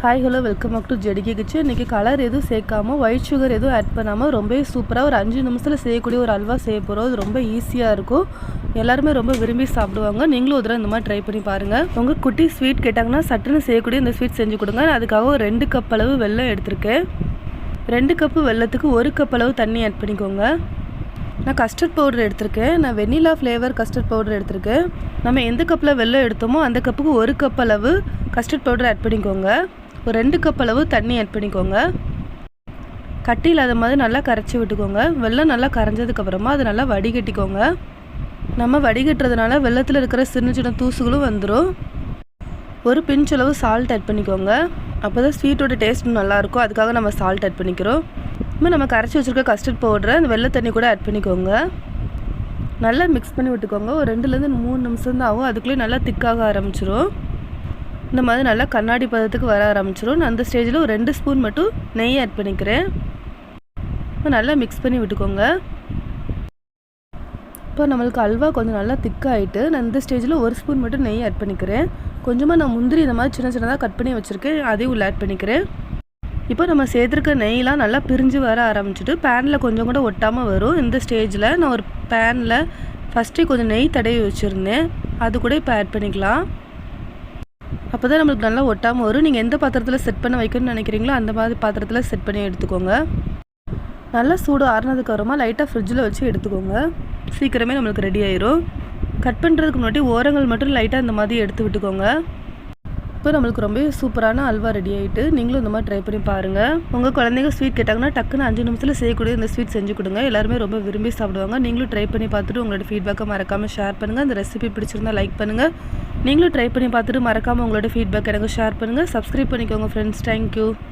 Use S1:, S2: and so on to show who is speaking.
S1: Hi hello welcome back to ஜெடிக்கி கிச்சு இன்றைக்கி colour எதுவும் சேர்க்காம ஒயிட் சுகர் எதுவும் ஆட் பண்ணாமல் ரொம்பவே சூப்பராக ஒரு அஞ்சு நிமிஷத்தில் செய்யக்கூடிய ஒரு அல்வா செய்ய போகிறோம் அது ரொம்ப ஈஸியாக இருக்கும். எல்லாருமே ரொம்ப விரும்பி சாப்பிடுவாங்க. நீங்களும் ஒரு தடவை இந்த மாதிரி ட்ரை பண்ணி பாருங்கள் உங்கள் குட்டி ஸ்வீட் கேட்டாங்கன்னா சட்டுன்னு செய்யக்கூடிய இந்த ஸ்வீட் செஞ்சு கொடுங்க. அதுக்காக ஒரு ரெண்டு கப் அளவு வெல்லம் எடுத்திருக்கேன். ரெண்டு கப்பு வெல்லத்துக்கு ஒரு கப் அளவு தண்ணி ஆட் பண்ணிக்கோங்க. நான் கஸ்டர்ட் பவுடர் எடுத்திருக்கேன். நான் வெண்ணிலா ஃப்ளேவர் கஸ்டர்ட் பவுடர் எடுத்திருக்கேன். நம்ம எந்த கப்பில் வெல்லம் எடுத்தோமோ அந்த கப்புக்கு ஒரு கப் அளவு கஸ்டர்ட் பவுடர் ஆட் பண்ணிக்கோங்க. ஒரு ரெண்டு கப் அளவு தண்ணி ஆட் பண்ணிக்கோங்க. கட்டி இல்லாத மாதிரி நல்லா கரைச்சி விட்டுக்கோங்க. வெள்ளம் நல்லா கரைஞ்சதுக்கப்புறமா அதை நல்லா வடிகட்டிக்கோங்க. நம்ம வடிகட்டுறதுனால வெள்ளத்தில் இருக்கிற சின்ன சின்ன தூசுகளும் வந்துடும் ஒரு பிஞ்ச் அளவு சால்ட் ஆட் பண்ணிக்கோங்க. அப்போ தான் ஸ்வீட்டோட டேஸ்ட் நல்லாயிருக்கும் அதுக்காக நம்ம சால்ட் ஆட் பண்ணிக்கிறோம். இப்போ நம்ம கரைச்சி வச்சுருக்க கஸ்டர்ட் பவுடரை அந்த வெள்ளை தண்ணி கூட ஆட் பண்ணிக்கோங்க. நல்லா மிக்ஸ் பண்ணி விட்டுக்கோங்க. ஒரு ரெண்டுலேருந்து மூணு நிமிஷம் தான் ஆகும். அதுக்குள்ளேயே நல்லா திக்காக ஆரம்பிச்சிரும். இந்த மாதிரி நல்லா கண்ணாடி பதத்துக்கு வர ஆரம்பிச்சிடும் நான் அந்த ஸ்டேஜில் ஒரு ரெண்டு ஸ்பூன் மட்டும் நெய் ஆட் பண்ணிக்கிறேன். நல்லா மிக்ஸ் பண்ணி விட்டுக்கோங்க. இப்போ நம்மளுக்கு அல்வா கொஞ்சம் நல்லா திக்காகிட்டு நான் இந்த ஸ்டேஜில் ஒரு ஸ்பூன் மட்டும் நெய் ஆட் பண்ணிக்கிறேன். கொஞ்சமாக நான் முந்திரி இந்த மாதிரி சின்ன சின்னதாக கட் பண்ணி வச்சுருக்கேன். அதையும் உள்ள ஆட் பண்ணிக்கிறேன். இப்போ நம்ம சேர்த்துருக்க நெய்லாம் நல்லா பிரிஞ்சு வர ஆரம்பிச்சிட்டு பேனில் கொஞ்சம் கூட ஒட்டாமல் வரும். இந்த ஸ்டேஜில் நான் ஒரு பேனில் ஃபஸ்ட்டே கொஞ்சம் நெய் தடவி வச்சுருந்தேன். அது கூட இப்போ ஆட் பண்ணிக்கலாம். அப்போ தான் நம்மளுக்கு நல்லா ஒட்டாமல் வரும். நீங்கள் எந்த பாத்திரத்தில் செட் பண்ண வைக்கணும்னு நினைக்கிறீங்களோ அந்த மாதிரி பாத்திரத்தில் செட் பண்ணி எடுத்துக்கோங்க. நல்லா சூடு ஆறுனதுக்கு அப்புறமா லைட்டாக ஃப்ரிட்ஜில் வச்சு எடுத்துக்கோங்க. சீக்கிரமே நம்மளுக்கு ரெடி ஆயிரும். கட் பண்ணுறதுக்கு முன்னாடி ஓரங்கள் மட்டும் லைட்டாக இந்த மாதிரி எடுத்து விட்டுக்கோங்க. இப்போ நம்மளுக்கு ரொம்ப சூப்பரான அல்வா ரெடி ஆகிட்டு நீங்களும் இந்த மாதிரி ட்ரை பண்ணி பாருங்கள் உங்கள் குழந்தைங்க ஸ்வீட் கேட்டாங்கன்னா டக்குன்னு அஞ்சு நிமிஷத்தில் செய்யக்கூடிய இந்த ஸ்வீட் செஞ்சு கொடுங்க. எல்லாருமே ரொம்ப விரும்பி சாப்பிடுவாங்க. நீங்களும் ட்ரை பண்ணி பார்த்துட்டு உங்களோட ஃபீட்பேக்கை மறக்காமல் ஷேர் பண்ணுங்கள் அந்த ரெசிபி பிடிச்சிருந்தா லைக் பண்ணுங்கள் நீங்களும் ட்ரை பண்ணி பார்த்துட்டு மறக்காமல் உங்களோட ஃபீட்பேக் எனக்கு ஷேர் பண்ணுங்கள் சப்ஸ்கிரைப் பண்ணிக்கோங்க ஃப்ரெண்ட்ஸ் தேங்க்யூ